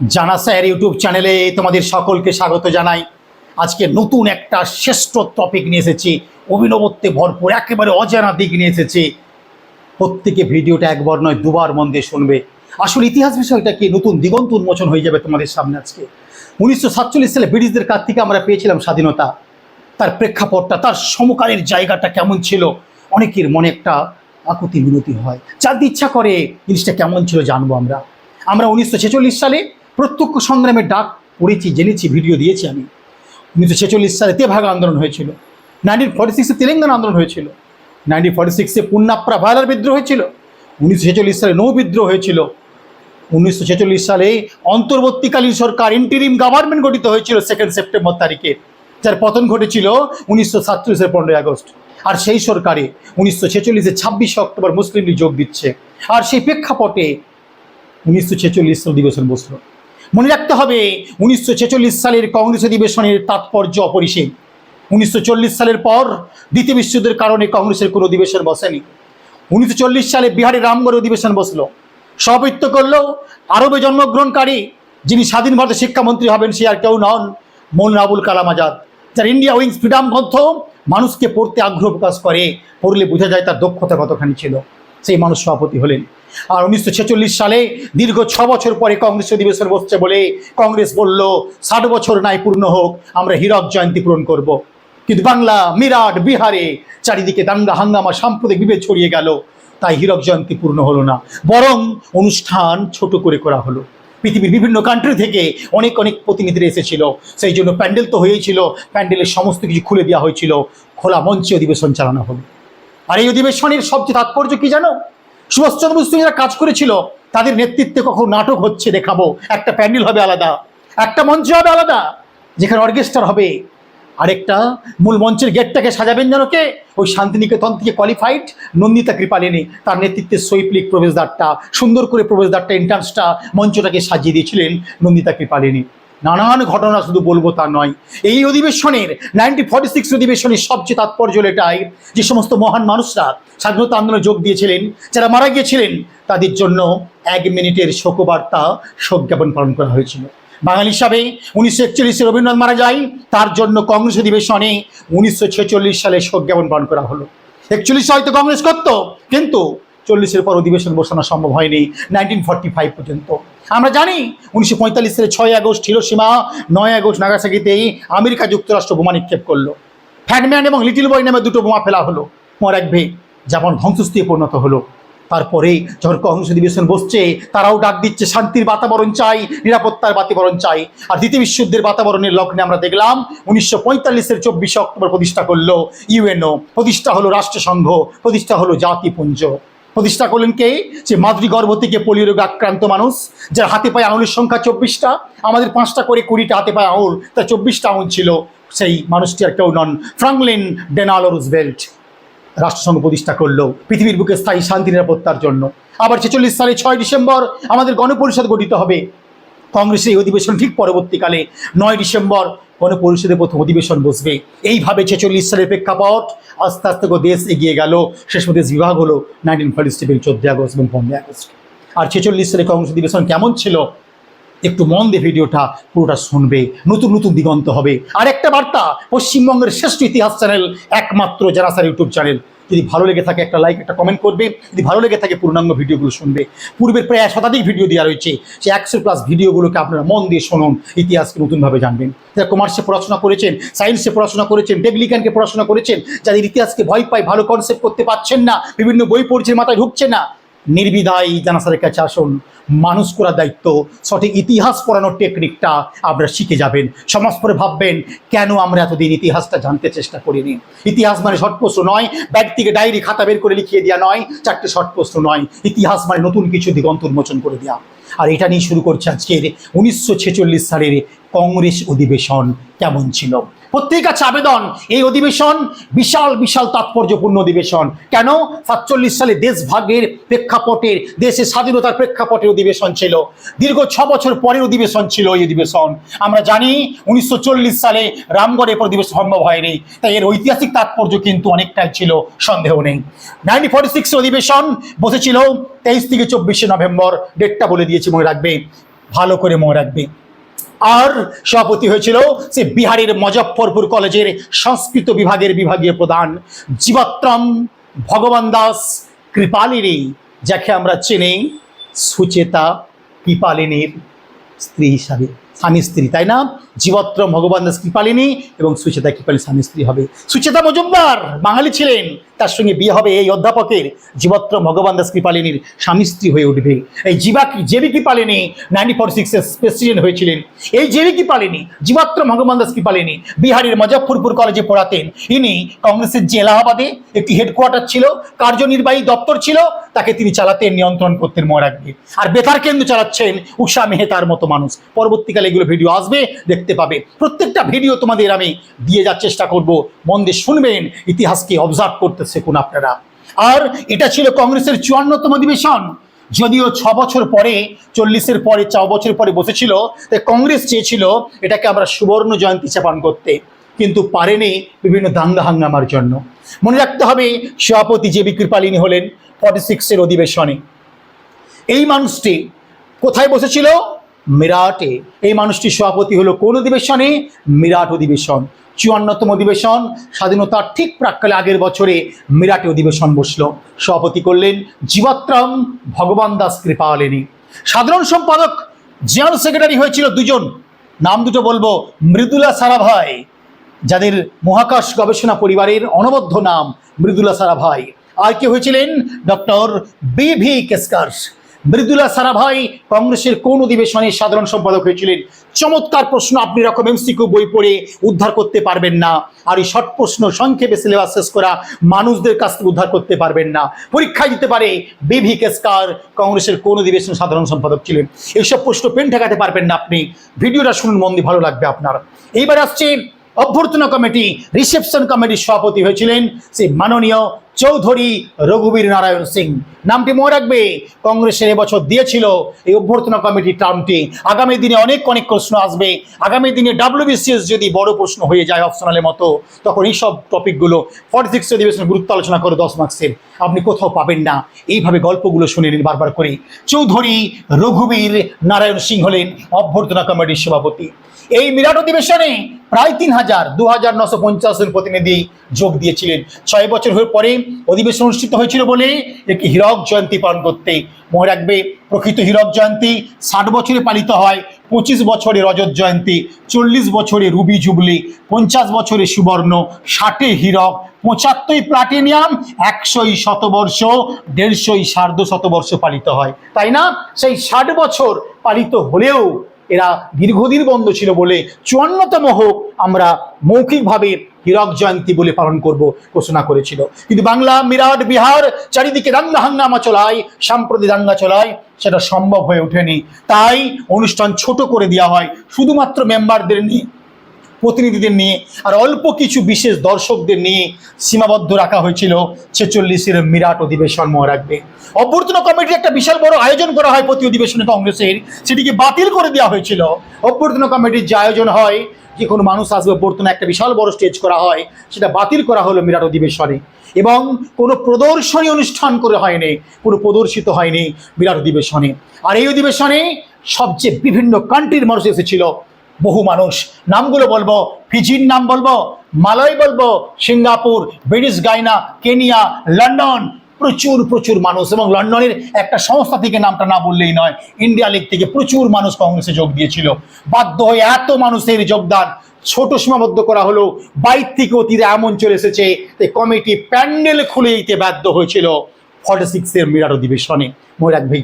জানা sir YouTube চ্যানেলে তোমাদের সকলকে স্বাগত জানাই। আজকে নতুন একটা শ্রেষ্ঠ টপিক নিয়ে এসেছি। অভিনবত্বে ভরপুর, একেবারে অজানা দিক নিয়ে এসেছি। প্রত্যেকে ভিডিওটা একবার নয়, দুবার মন দিয়ে শুনবে। আসলে ইতিহাস বিষয়টা কি? নতুন দিগন্ত উন্মোচন হয়ে যাবে তোমাদের সামনে আজকে। উনিশশো সাতচল্লিশ সালে ব্রিটিশদের কাছ থেকে আমরা পেয়েছিলাম স্বাধীনতা। তার প্রেক্ষাপটটা, তার সমকালের জায়গাটা কেমন ছিল? অনেকের মনে একটা আকুতি বিনতি হয়। যার ইচ্ছা করে জিনিসটা কেমন ছিল জানব আমরা। আমরা উনিশশো ছেচল্লিশ সালে প্রত্যক্ষ সংগ্রামের ডাক পড়েছি, জেনেছি, ভিডিও দিয়েছি আমি। উনিশশো ছেচল্লিশ সালে তেভাগা আন্দোলন হয়েছিল। নাইনটিন ফর্টি সিক্সে তেলেঙ্গানা আন্দোলন হয়েছিল। নাইনটিন ফর্টি সিক্সে পুন্নাপ্রা ভায়ালার বিদ্রোহ হয়েছিল। উনিশশো ছেচল্লিশ সালে নৌ বিদ্রোহ হয়েছিল। উনিশশো ছেচল্লিশ সালে অন্তর্বর্তীকালীন সরকার ইন্টিরিম গভর্নমেন্ট গঠিত হয়েছিল সেকেন্ড সেপ্টেম্বর তারিখে, যার পতন ঘটেছিল উনিশশো সাতচল্লিশের পনেরোই আগস্ট। আর সেই সরকারে উনিশশো ছেচল্লিশে ছাব্বিশে অক্টোবর মুসলিম লীগ যোগ দিচ্ছে। আর সেই প্রেক্ষাপটে উনিশশো ছেচল্লিশ অধিবেশন বসল মনে রাখতে হবে, উনিশশো ছেচল্লিশ সালের কংগ্রেস অধিবেশনের তাৎপর্য অপরিসীম। উনিশশো চল্লিশ সালের পর দ্বিতীয় বিশ্বযুদ্ধের কারণে কংগ্রেসের কোনো অধিবেশন বসেনি। উনিশশো চল্লিশ সালে বিহারের রামগড় অধিবেশন বসল। সভাপতিত্ব করল আরবে জন্মগ্রহণকারী যিনি স্বাধীন ভারতের শিক্ষামন্ত্রী হবেন সে আর কেউ নন মৌন আবুল কালাম আজাদ। যার ইন্ডিয়া উইংস ফ্রিডম গ্রন্থ মানুষকে পড়তে আগ্রহ প্রকাশ করে, পড়লে বোঝা যায় তার দক্ষতা কতখানি ছিল। সেই মানুষ সভাপতি হলেন। আর উনিশশো ছেচল্লিশ সালে দীর্ঘ ছ বছর পরে কংগ্রেস অধিবেশন বসছে বলে কংগ্রেস বলল, ষাট বছর নাই, পূর্ণ হোক, আমরা হীরক জয়ন্তী পূরণ করব। কিন্তু বাংলা, মিরাট, বিহারে চারিদিকে দাঙ্গা, হাঙ্গামা সাম্প্রতিক বিভেদ ছড়িয়ে গেল। তাই হীরক জয়ন্তী পূর্ণ হলো না, বরং অনুষ্ঠান ছোট করে করা হলো। পৃথিবীর বিভিন্ন কান্ট্রি থেকে অনেক অনেক প্রতিনিধিরা এসেছিল। সেই জন্য প্যান্ডেল তো হয়েছিল, প্যান্ডেলের সমস্ত কিছু খুলে দেওয়া হয়েছিল। খোলা মঞ্চে অধিবেশন চালানো হলো। আর এই অধিবেশনের সবচেয়ে তাৎপর্য কি জানো? সুভাষচন্দ্র বসু যারা কাজ করেছিল, তাদের নেতৃত্বে কখন নাটক হচ্ছে দেখাবো। একটা প্যান্ডেল হবে আলাদা, একটা মঞ্চ হবে আলাদা, যেখানে অর্কেস্ট্রার হবে। আরেকটা মূল মঞ্চের গেটটাকে সাজাবেন যেন কে? ওই শান্তিনিকেতন থেকে কোয়ালিফাইড নন্দিতা কৃপালিনী। তার নেতৃত্বে সৈপ্লিক প্রবেশদ্বারটা, সুন্দর করে প্রবেশদ্বারটা এন্ট্রান্সটা মঞ্চটাকে সাজিয়ে দিয়েছিলেন নন্দিতা কৃপালিনী। নানান ঘটনা শুধু বলব তা নয়। এই অধিবেশনের নাইনটি ফর্টি সিক্স অধিবেশনের সবচেয়ে তাৎপর্য এটাই যে সমস্ত মহান মানুষরা স্বাধীনতা আন্দোলনে যোগ দিয়েছিলেন, যারা মারা গিয়েছিলেন, তাদের জন্য এক মিনিটের শোকবার্তা শোক জ্ঞাপন পালন করা হয়েছিল। বাঙালি হিসাবে উনিশশো একচল্লিশে রবীন্দ্রনাথ মারা যায়, তার জন্য কংগ্রেস অধিবেশনে উনিশশো ছেচল্লিশ সালে শোক জ্ঞাপন পালন করা হলো। একচল্লিশে হয়তো কংগ্রেস করত, কিন্তু চল্লিশের পর অধিবেশন বসানো সম্ভব হয়নি, নাইনটিন ফর্টি ফাইভ পর্যন্ত। আমরা জানি উনিশশো পঁয়তাল্লিশ সালে ছয় আগস্ট হিরোসীমা নয় আগস্ট নাগাসাকিতেই আমেরিকা যুক্তরাষ্ট্র বোমা নিক্ষেপ করল। ফ্যাটম্যান এবং লিটিল বয় নামে দুটো বোমা ফেলা হলো। মর রাখবে যেমন ধ্বংসস্থানে পরিণত হলো। তারপরে যখন কংগ্রেস অধিবেশন বসছে, তারাও ডাক দিচ্ছে, শান্তির বাতাবরণ চাই, নিরাপত্তার বাতাবরণ চাই। আর দ্বিতীয় বিশ্বযুদ্ধের বাতাবরণের লগ্নে আমরা দেখলাম, উনিশশো পঁয়তাল্লিশের চব্বিশে অক্টোবর প্রতিষ্ঠা করল ইউএনও। প্রতিষ্ঠা হলো রাষ্ট্রসংঘ, প্রতিষ্ঠা হলো জাতিপুঞ্জ। প্রতিষ্ঠা করলেন কে? যে মাতৃগর্ভ থেকে পোলিও রোগে আক্রান্ত মানুষ, যার হাতে পায়ে আঙুলের সংখ্যা চব্বিশটা, আমাদের পাঁচটা করে কুড়িটা হাতে পায়ে আঙুল, তা চব্বিশটা আঙুল ছিল, সেই মানুষটি আর কেউ নন। ফ্রাঙ্কলিন ডেনালো রুজভেল্ট রাষ্ট্রসংঘ প্রতিষ্ঠা করল, পৃথিবীর বুকে স্থায়ী শান্তি নিরাপত্তার জন্য। আবার ছেচল্লিশ সালে ছয় ডিসেম্বর আমাদের গণপরিষদ গঠিত হবে। কংগ্রেসের এই অধিবেশন ঠিক পরবর্তীকালে নয় ডিসেম্বর গণপরিষদের প্রথম অধিবেশন বসবে। এইভাবে ছেচল্লিশ সালের প্রেক্ষাপট আস্তে আস্তে দেশ এগিয়ে গেল। শেষ দেশ বিভাগ হলো নাইনটিন ফর্টি সেভেন, চোদ্দই আগস্ট এবং পনেরোই আগস্ট। আর ছেচল্লিশ সালে কংগ্রেস অধিবেশন কেমন ছিল? একটু মন দিয়ে ভিডিওটা পুরোটা শুনবে। নতুন নতুন দিগন্ত হবে। আর একটা বার্তা, পশ্চিমবঙ্গের শ্রেষ্ঠ ইতিহাস চ্যানেল, একমাত্র যারা স্যার ইউটিউব চ্যানেল। যদি ভালো লেগে থাকে একটা লাইক একটা কমেন্ট করবে। যদি ভালো লেগে থাকে পূর্ণাঙ্গ ভিডিওগুলো শুনবে। পূর্বের প্রায় শতাধিক ভিডিও দেওয়া রয়েছে। সে একশো প্লাস ভিডিওগুলোকে আপনারা মন দিয়ে শুনুন, ইতিহাসকে নতুনভাবে জানবেন। যারা কমার্সে পড়াশোনা করেছেন সায়েন্সে পড়াশোনা করেছেন টেকনিক্যানকে পড়াশোনা করেছেন, যাদের ইতিহাসকে ভয় পায়, ভালো কনসেপ্ট করতে পারছেন না, বিভিন্ন বই পড়ছে, মাথায় ঢুকছে না নির্বিধায় জানাসারের কাছে আসুন। মানুষ করার দায়িত্ব, সঠিক ইতিহাস পড়ানোর টেকনিকটা আপনারা শিখে যাবেন। সমাজ পরে ভাববেন, কেন আমরা এতদিন ইতিহাসটা জানতে চেষ্টা করিনি? ইতিহাস মানে শর্ট প্রশ্ন নয় ব্যক্তিকে ডায়েরি খাতা বের করে লিখিয়ে দেওয়া নয়, চারটে শর্ট প্রশ্ন নয়। ইতিহাস মানে নতুন কিছু দিগন্ত উন্মোচন করে দেওয়া আর এটা নিয়ে শুরু করছে আজকের উনিশশো ছেচল্লিশ সালের কংগ্রেস অধিবেশন। কেমন ছিল? প্রত্যেক কাছে আবেদন। এই অধিবেশন বিশাল বিশাল তাৎপর্যপূর্ণ অধিবেশন। কেন? সাতচল্লিশ সালে দেশভাগের প্রেক্ষাপটের, দেশের স্বাধীনতার প্রেক্ষাপটের অধিবেশন ছিল। দীর্ঘ ছ বছর পরের অধিবেশন ছিল এই অধিবেশন। আমরা জানি উনিশশো চল্লিশ সালে রামগড়ে অধিবেশন সম্ভব হয়নি। তাই এর ঐতিহাসিক তাৎপর্য কিন্তু অনেকটাই ছিল, সন্দেহ নেই। নাইনটিন ফর্টি সিক্স অধিবেশন বসেছিল তেইশ থেকে চব্বিশে নভেম্বর ডেটটা বলে দিয়েছি মনে রাখবে। ভালো করে মনে রাখবে। আর সভাপতি হয়েছিল সে বিহারের মজফ্ফরপুর কলেজের সংস্কৃত বিভাগের বিভাগীয় প্রধান জীবাত্রম ভগবান দাস কৃপালিনী, যাকে আমরা চিনি সুচেতা কৃপালিনীর স্ত্রী হিসাবে। স্বামী স্ত্রী, তাই না? জীবত্রম ভগবান দাস কৃপালিনী এবং সুচেতা কৃপালী স্বামী স্ত্রী হবে। সুচেতা মজুমদার, বাঙালি ছিলেন। তার সঙ্গে বিয়ে হবে এই অধ্যাপকের। জীবত্রম ভগবান দাস কৃপালিনীর স্বামী স্ত্রী হয়ে উঠবে। এই জীবা J B Kripalani nineteen four সিক্সের প্রেসিডেন্ট হয়েছিলেন। এই জেবি কৃপালিনী জীবাত্রম ভগবান দাস কৃপালিনী বিহারের মজফ্ফরপুর কলেজে পড়াতেন। ইনি কংগ্রেসের যে এলাহাবাদে একটি হেডকোয়ার্টার ছিল, কার্যনির্বাহী দপ্তর ছিল, তাকে তিনি চালাতেন, নিয়ন্ত্রণ করতেন মহারাজকে আর বেতার কেন্দ্র চালাচ্ছেন উষা মেহতার মতো মানুষ। পরবর্তীকালে এগুলো ভিডিও আসবে, দেখতে পাবে। প্রত্যেকটা ভিডিও তোমাদের আমি দিয়ে যাওয়ার চেষ্টা করব। মন দিয়ে শুনবেন, ইতিহাসকে অবজার্ভ করতে শিখুন আপনারা। আর এটা ছিল কংগ্রেসের চুয়ান্নতম অধিবেশন। যদিও ছ বছর পরে, চল্লিশের পরে ছ বছর পরে বসেছিল, তাই কংগ্রেস চেয়েছিল এটাকে আমরা সুবর্ণ জয়ন্তী চাপান করতে। কিন্তু পারেনি বিভিন্ন দাঙ্গা হাঙ্গামার জন্য। মনে রাখতে হবে, সভাপতি জে বি কৃপালিনী হলেন ফর্টি সিক্সের অধিবেশনে। এই মানুষটি কোথায় বসেছিল? মিরাটে। এই মানুষটি সভাপতি হলো কোন অধিবেশনে? মিরাট অধিবেশন। চুয়ান্নতম অধিবেশন। স্বাধীনতার ঠিক প্রাককালে আগের বছরে মিরাটে অধিবেশন বসল। সভাপতি করলেন জীবাত্রাম ভগবান দাস কৃপালেনী। সাধারণ সম্পাদক জেনারেল সেক্রেটারি হয়েছিল দুজন। নাম দুটো বলব, মৃদুলা সারাভাই, যাদের মহাকাশ গবেষণা পরিবারের অনবদ্য নাম মৃদুলা সারাভাই। আর কে হয়েছিলেন? Doctor B V Keskar. Mridula Sarabhai কংগ্রেসের কোন অধিবেশনে সাধারণ সম্পাদক হয়েছিলেন? চমৎকার প্রশ্ন, আপনি এরকম এমসিকিউ বই পড়ে উদ্ধার করতে পারবেন না। আর এই শর্ট প্রশ্ন, সংক্ষেপে সিলেবাস শেষ করা মানুষদের কাছ থেকে উদ্ধার করতে পারবেন না। পরীক্ষায় দিতে পারে বিভি কেসকার, কংগ্রেসের কোন অধিবেশন সাধারণ সম্পাদক ছিলেন? এইসব প্রশ্ন পেন ঠেকাতে পারবেন না আপনি। ভিডিওটা শুনুন, মন দিয়ে ভালো লাগবে আপনার। এইবার আসছে অভ্যর্থনা কমিটি রিসেপশন কমিটির সভাপতি হয়েছিলেন সেই মাননীয় চৌধুরী রঘুবীর নারায়ণ সিং। নামটি মনে রাখবে, কংগ্রেসের এবছর দিয়েছিল এই অভ্যর্থনা কমিটির টার্মটি। আগামী দিনে অনেক অনেক প্রশ্ন আসবে। আগামী দিনে ডাব্লিউবিসিএস যদি বড় প্রশ্ন হয়ে যায় অপশনালের মতো, তখন এইসব টপিকগুলো ফর্টি সিক্স অধিবেশন গুরুত্ব আলোচনা করে দশ মার্কসের আপনি কোথাও পাবেন না। এইভাবে গল্পগুলো শুনে নিন বারবার করে। চৌধুরী রঘুবীর নারায়ণ সিং হলেন অভ্যর্থনা কমিটির সভাপতি। এই মিরাট অধিবেশনে প্রায় তিন হাজার, দু হাজার নশো পঞ্চাশের প্রতিনিধি যোগ দিয়েছিলেন। ছয় বছর হয়ে পরে অধিবেশন অনুষ্ঠিত হয়েছিল বলে একটি হীরক জয়ন্তী পালন করতে। মনে রাখবে, প্রকৃত হীরক জয়ন্তী ষাট বছরে পালিত হয়, পঁচিশ বছরে রজত জয়ন্তী, চল্লিশ বছরে রুবি জুবলি, পঞ্চাশ বছরে সুবর্ণ, ষাটে হীরক পঁচাত্তর প্লাটিনিয়াম, একশোই শতবর্ষ, দেড়শোই সার্ধ শতবর্ষ পালিত হয়। তাই না? সেই ষাট বছর পালিত হলেও এরা দীর্ঘদিন বন্ধ ছিল বলে চুয়ান্নতম হোক আমরা মৌখিকভাবে হীরক জয়ন্তী বলে পালন করব ঘোষণা করেছিল। কিন্তু বাংলা, মিরাট, বিহার চারিদিকে দাঙ্গা হাঙ্গামা চলায়, সাম্প্রতি দাঙ্গা চলায় সেটা সম্ভব হয়ে ওঠেনি। তাই অনুষ্ঠান ছোট করে দেওয়া হয়, শুধুমাত্র মেম্বারদের নিয়ে প্রতিনিধিদের নিয়ে আর অল্প কিছু বিশেষ দর্শকদের নিয়ে সীমাবদ্ধ রাখা হয়েছিল ছেচল্লিশের মিরাট অধিবেশন মনে রাখবে অভ্যর্থনা কমিটির একটা বিশাল বড় আয়োজন করা হয় প্রতি অধিবেশনে কংগ্রেসের, সেটিকে বাতিল করে দেওয়া হয়েছিল। অভ্যর্থনা কমিটির যে আয়োজন হয়, যে কোনো মানুষ আসবে, অভ্যর্থনা একটা বিশাল বড় স্টেজ করা হয়, সেটা বাতিল করা হলো মিরাট অধিবেশনে। এবং কোনো প্রদর্শনী অনুষ্ঠান করে হয়নি, কোনো প্রদর্শিত হয়নি বিরাট অধিবেশনে। আর এই অধিবেশনে সবচেয়ে বিভিন্ন কান্ট্রির মানুষ এসেছিল। বহু মানুষ। নামগুলো বলব, ফিজির নাম বলব, মালয় বলব, Singapore, British Guiana, Kenya, London. প্রচুর প্রচুর মানুষ এবং লন্ডনের একটা সংস্থা থেকে নামটা না বললেই নয়, ইন্ডিয়া লিগ থেকে প্রচুর মানুষ কংগ্রেসে যোগ দিয়েছিল। বাধ্য হয়ে এত মানুষের যোগদান ছোট সীমাবদ্ধ করা হলো, বাইর থেকে অতীতে এমন চলে এসেছে কমিটি প্যান্ডেল খুলে দিতে বাধ্য হয়েছিল। ফর্টি সিক্সের মিরাট অধিবেশনে। মনে রাখবে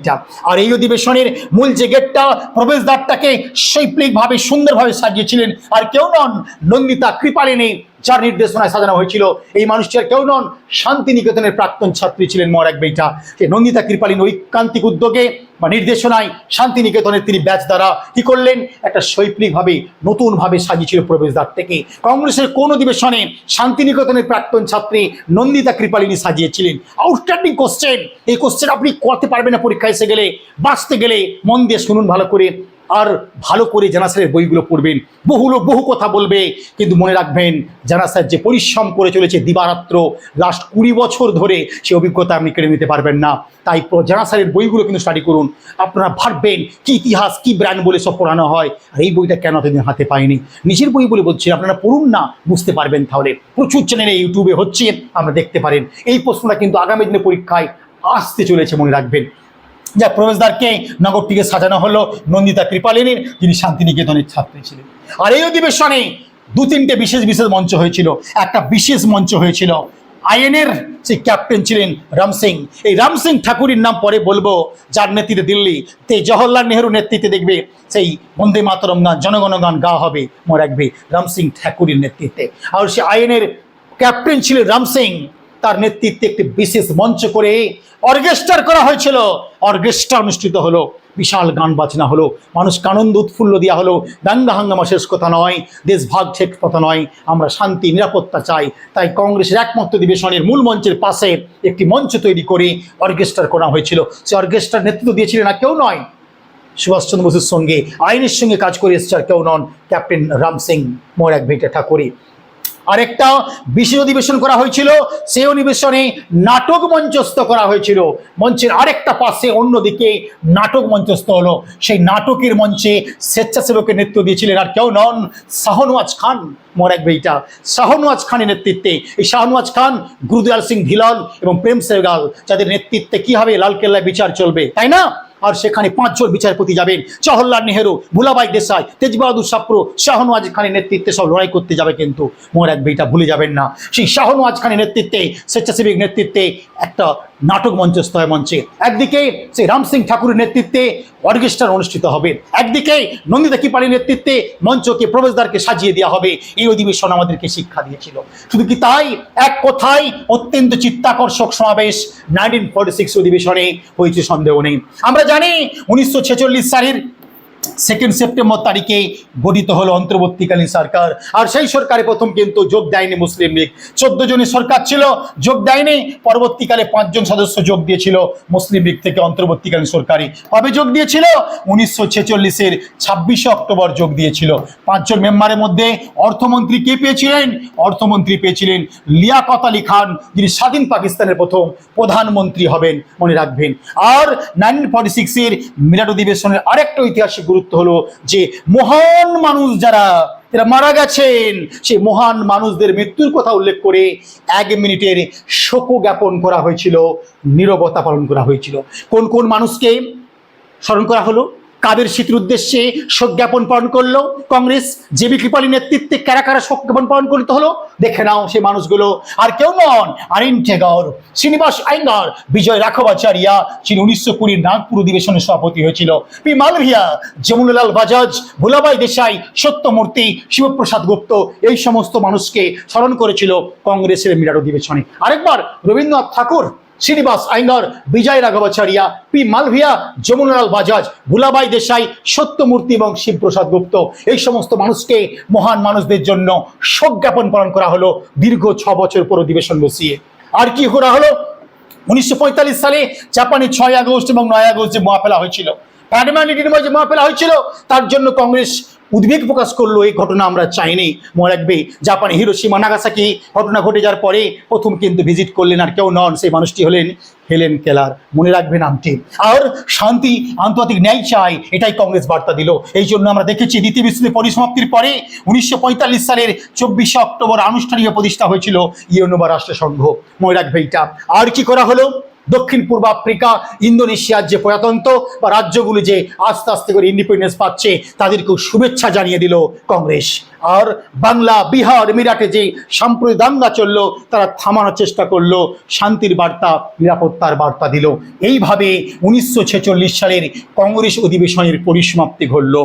আর এই অধিবেশনের মূল যে গেটটা প্রবেশদ্বারটাকে শৈল্পিকভাবে, সুন্দরভাবে সাজিয়েছিলেন, আর কেউ নন নন্দিতা কৃপালিনী যার নির্দেশনায় সাজানো হয়েছিল। এই মানুষটি আর কেউ নন, শান্তিনিকেতনের প্রাক্তন ছাত্রী ছিলেন রাখবে এইটা যে নন্দিতা কৃপালিনী ঐকান্তিক উদ্যোগে বা নির্দেশনায় শান্তিনিকেতনের তিনি ব্যাচ দ্বারা কি করলেন? একটা শৈল্পিকভাবে, নতুনভাবে সাজিয়েছিল প্রবেশদ্বার থেকে কংগ্রেসের কোন অধিবেশনে শান্তিনিকেতনের প্রাক্তন ছাত্রী নন্দিতা কৃপালিনী সাজিয়েছিলেন? আউটস্ট্যান্ডিং কোশ্চেন এই কোশ্চেন আপনি করতে পারবেন না পরীক্ষা এসে গেলে, বাঁচতে গেলে মন দিয়ে শুনুন ভালো করে, আর ভালো করে জানাসারের বইগুলো পড়বেন। বহু লোক বহু কথা বলবে, কিন্তু মনে রাখবেন জানাসার যে পরিশ্রম করে চলেছে দিবারাত্র লাস্ট কুড়ি বছর ধরে সে অভিজ্ঞতা আপনি কেড়ে নিতে পারবেন না। তাই জানাসারের বইগুলো কিন্তু স্টাডি করুন। আপনারা ভাববেন, কি ইতিহাস, কি ব্র্যান্ড বলে সব পড়ানো হয়, আর এই বইটা কেন এতদিন হাতে পায়নি নিজের বই বলে বলছি, আপনারা পড়ুন না, বুঝতে পারবেন তাহলে। প্রচুর চ্যানেলে ইউটিউবে হচ্ছে আমরা দেখতে পারেন। এই প্রশ্নটা কিন্তু আগামী দিনে পরীক্ষায় আসতে চলেছে মনে রাখবেন। যা প্রবেশদ্বারকে নগরটিকে সাজানো হলো নন্দিতা কৃপালিনীর, যিনি শান্তিনিকেতনের ছাত্রী ছিলেন। আর এই অধিবেশনে দু তিনটে বিশেষ বিশেষ মঞ্চ হয়েছিল। একটা বিশেষ মঞ্চ হয়েছিল। আইএনের যে ক্যাপ্টেন ছিলেন রাম সিং। এই রাম সিং ঠাকুরের নাম পরে বলব, যার নেতৃত্বে দিল্লি তে জওহরলাল নেহরু নেতৃত্বে দেখবে, সেই বন্দে মাতরম গান, জনগণ গান গাওয়া হবে মনে রাখবে রাম সিং ঠাকুরের নেতৃত্বে। আর সে আইএনের ক্যাপ্টেন ছিলেন রাম সিং। তার নেতৃত্বে একটি বিশেষ মঞ্চ করে অর্কেস্ট্রার করা হয়েছিল। অর্কেস্ট্রা অনুষ্ঠিত হলো, বিশাল গান বাজনা হলো, মানুষকে আনন্দ উৎফুল্ল দেওয়া হলো। দাঙ্গা হাঙ্গামা শেষ কথা নয়, দেশ ভাগ ঠেক কথা নয়, আমরা শান্তি, নিরাপত্তা চাই। তাই কংগ্রেসের একমাত্র অধিবেশনের মূল মঞ্চের পাশে একটি মঞ্চ তৈরি করে অর্কেস্ট্রার করা হয়েছিল। সে অর্কেস্ট্রার নেতৃত্ব দিয়েছিলেন না কেউ নয়। সুভাষচন্দ্র বসুর সঙ্গে, আইনের সঙ্গে কাজ করে এসছে আর কেউ নন। ক্যাপ্টেন রাম সিং, মোরাক ভেটে আরেকটা বিশেষ অধিবেশন করা হয়েছিল, সেই অধিবেশনে নাটক মঞ্চস্থ করা হয়েছিল। মঞ্চের আরেকটা পাশে অন্যদিকে নাটক মঞ্চস্থ হলো। সেই নাটকের মঞ্চে স্বেচ্ছাসেবকের নেতৃত্ব দিয়েছিলেন আর কেউ নন শাহনওয়াজ খান মোরাক বেইটা শাহনওয়াজ খানের নেতৃত্বে। এই শাহনওয়াজ খান, গুরুদয়াল সিং ধিলন এবং প্রেম সেগাল যাদের নেতৃত্বে কি হবে লালকেল্লায় বিচার চলবে, তাই না? আর সেখানে পাঁচজন বিচারপতি যাবেন। জওহরলাল নেহেরু, ভুলাবাই দেশাই, তেজবাহাদুর বাহাদুর সাপ্রু শাহনওয়াজ খানের নেতৃত্বে সব লড়াই করতে যাবে কিন্তু। মোর এক ভুলে যাবেন না। সেই শাহনওয়াজ খানের নেতৃত্বে, স্বেচ্ছাসেবীর নেতৃত্বে একটা নাটক মঞ্চস্থ হয় মঞ্চে। একদিকে সেই রাম সিং ঠাকুরের নেতৃত্বে অর্কেস্ট্রার অনুষ্ঠিত হবে। একদিকে নন্দিতা কিপালির নেতৃত্বে মঞ্চকে প্রবেশদ্বারকে সাজিয়ে দেওয়া হবে। এই অধিবেশন আমাদেরকে শিক্ষা দিয়েছিল। শুধু কি তাই? এক কথায় অত্যন্ত চিত্তাকর্ষক সমাবেশ নাইনটিন ফর্টি সিক্স অধিবেশনে হয়েছে, সন্দেহ নেই। আমরা জানি উনিশশো ছেচল্লিশ সালের সেকেন্ড সেপ্টেম্বর তারিখে গঠিত হলো অন্তর্বর্তীকালীন সরকার। আর সেই সরকারে প্রথম কিন্তু যোগ দেয়নি মুসলিম লীগ। চোদ্দ জনের সরকার ছিল, যোগ দেয়নি। পরবর্তীকালে পাঁচজন সদস্য যোগ দিয়েছিল মুসলিম লীগ থেকে অন্তর্বর্তীকালীন সরকারে কবে যোগ দিয়েছিল? উনিশশো ছেচল্লিশের ছাব্বিশে অক্টোবর যোগ দিয়েছিল। পাঁচজন মেম্বারের মধ্যে অর্থমন্ত্রী কে পেয়েছিলেন? অর্থমন্ত্রী পেয়েছিলেন লিয়াকত আলী খান, যিনি স্বাধীন পাকিস্তানের প্রথম প্রধানমন্ত্রী হবেন মনে রাখবেন। আর নাইনটিন ফর্টি সিক্সের মিরাট অধিবেশনের আরেকটা ঐতিহাসিক গুরুত্ব হলো যে মহান মানুষ যারা যারা মারা গেছেন সেই মহান মানুষদের মৃত্যুর কথা উল্লেখ করে এক মিনিটের শোক জ্ঞাপন করা হয়েছিল, নিরবতা পালন করা হয়েছিল। কোন কোন মানুষকে স্মরণ করা হলো? কাদের স্মৃতির উদ্দেশ্যে শোক জ্ঞাপন পালন করল? কংগ্রেস জেবি কৃপালী নেতৃত্বে কারা কারা শোক জ্ঞাপন পালন করতে হলো? দেখে নাও সেই মানুষগুলো। আর কেউ নন আরিন ঠেগর শ্রীনিবাস আইঙ্গার, বিজয় রাঘবাচারিয়া, যিনি উনিশশো কুড়ির নাগপুর অধিবেশনের সভাপতি হয়েছিল। পি মালভিয়া, যমুনালাল বাজাজ, ভোলাবাই দেশাই, সত্যমূর্তি, শিবপ্রসাদ গুপ্ত, এই সমস্ত মানুষকে স্মরণ করেছিল কংগ্রেসের মিরাট অধিবেশনে। আরেকবার রবীন্দ্রনাথ ঠাকুর শ্রীনিবাস আইঙ্গর, বিজয় রাঘবাচারিয়া, পি মালভিয়া, যমুনালাল বাজাজ ভুলাবাই দেশাই, সত্যমূর্তি এবং শিবপ্রসাদ গুপ্ত। এই সমস্ত মানুষকে, মহান মানুষদের জন্য শোক জ্ঞাপন পালন করা হলো দীর্ঘ ছ বছর পর অধিবেশন বসিয়ে। আর কি করা হলো? উনিশশো পঁয়তাল্লিশ সালে জাপানে ছয় আগস্ট এবং নয় আগস্ট যে মহাফেলা হয়েছিল প্যাডম্যানিটির যে মহাফেলা হয়েছিল, তার জন্য কংগ্রেস উদ্বেগ প্রকাশ করল, এই ঘটনা আমরা চাইনি মনে রাখবে, জাপানে হিরোসীমা নাগাসাকি ঘটনা ঘটে যাওয়ার পরে প্রথম কিন্তু ভিজিট করলেন আর কেউ নন, সেই মানুষটি হলেন হেলেন কেলার। মনে রাখবে নামটি আর শান্তি, আন্তর্জাতিক ন্যায় চাই, এটাই কংগ্রেস বার্তা দিল। এই জন্য আমরা দেখেছি, দ্বিতীয় বিশ্বযুদ্ধের পরিসমাপ্তির পরে উনিশশো পঁয়তাল্লিশ সালের চব্বিশে অক্টোবর আনুষ্ঠানিক প্রতিষ্ঠা হয়েছিল ইউনোবা রাষ্ট্রসংঘ। মনে রাখবে এইটা আর কি করা হলো? দক্ষিণ পূর্ব আফ্রিকা, ইন্দোনেশিয়ার যে প্রজাতন্ত্র বা রাজ্যগুলি যে আস্তে আস্তে করে ইন্ডিপেন্ডেন্স পাচ্ছে, তাদেরকেও শুভেচ্ছা জানিয়ে দিল কংগ্রেস। আর বাংলা, বিহার, মিরাটে যে সাম্প্রতিক দাঙ্গা চলল, তারা থামানোর চেষ্টা করল, শান্তির বার্তা, নিরাপত্তার বার্তা দিল। এইভাবে উনিশশো ছেচল্লিশ সালের কংগ্রেস অধিবেশনের পরিসমাপ্তি ঘটল।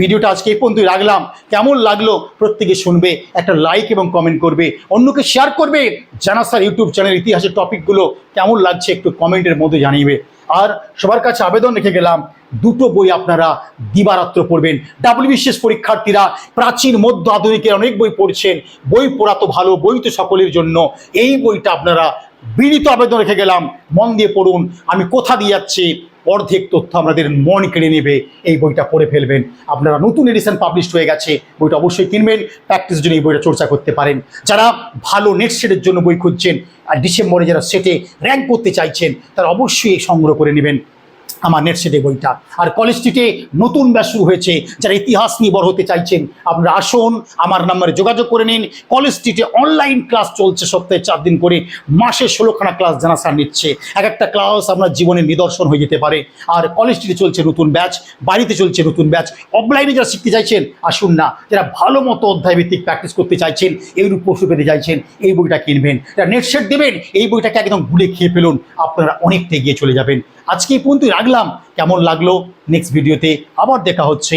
ভিডিওটা আজকে এই পর্যন্তই রাখলাম। কেমন লাগল প্রত্যেকে শুনবে, একটা লাইক এবং কমেন্ট করবে, অন্যকে শেয়ার করবে জানা স্যার ইউটিউব চ্যানেল ইতিহাসের টপিকগুলো কেমন লাগছে একটু কমেন্টের মধ্যে জানিয়ে আর সবার কাছে আবেদন রেখে গেলাম, দুটো বই আপনারা দিবারাত্র পড়বেন। ডাব্লিউ বিশেষ পরীক্ষার্থীরা প্রাচীন, মধ্য আধুনিকের অনেক বই পড়ছেন, বই পড়া তো ভালো, বই তো সকলের জন্য। এই বইটা আপনারা বিনীত আবেদন রেখে গেলাম, মন দিয়ে পড়ুন, আমি কোথা দিয়ে যাচ্ছি অর্ধেক তথ্য আমাদের মন কেড়ে নেবে। এই বইটা পড়ে ফেলবেন। আপনারা নতুন এডিশন পাবলিশ হয়ে গেছে, বইটা অবশ্যই কিনবেন। প্র্যাকটিস জন্য এই বইটা চর্চা করতে পারেন। যারা ভালো নেট সেটের জন্য বই খুঁজছেন, আর ডিসেম্বরে যারা সেটে র্যাঙ্ক করতে চাইছেন, তারা অবশ্যই সংগ্রহ করে নেবেন। আমার নেট সেটে বইটা। আর কলেজ স্ট্রিটে নতুন ব্যাচ শুরু হয়েছে, যারা ইতিহাস নিয়ে বড় হতে চাইছেন, আপনারা আসুন, আমার নাম্বারে যোগাযোগ করে নিন। কলেজ স্ট্রিটে অনলাইন ক্লাস চলছে সপ্তাহে চার দিন করে, মাসে ষোলোখানা ক্লাস জানা স্যার নিচ্ছে। এক একটা ক্লাস আপনার জীবনের নিদর্শন হয়ে যেতে পারে। আর কলেজ স্ট্রিটে চলছে নতুন ব্যাচ বাড়িতে চলছে নতুন ব্যাচ অফলাইনে যারা শিখতে চাইছেন, আসুন না। যারা ভালো মতো অধ্যায় ভিত্তিক প্র্যাকটিস করতে চাইছেন, এইরূপ প্রশ্ন পেতে চাইছেন, এই বইটা কিনবেন। যারা নেট সেট দেবেন, এই বইটাকে একদম ঘুরে খেয়ে ফেলুন। আপনারা অনেকটা এগিয়ে চলে যাবেন। আজকে এই পর্যন্তই। রাখলাম কেমন লাগল? নেক্সট ভিডিওতে আবার দেখা হচ্ছে।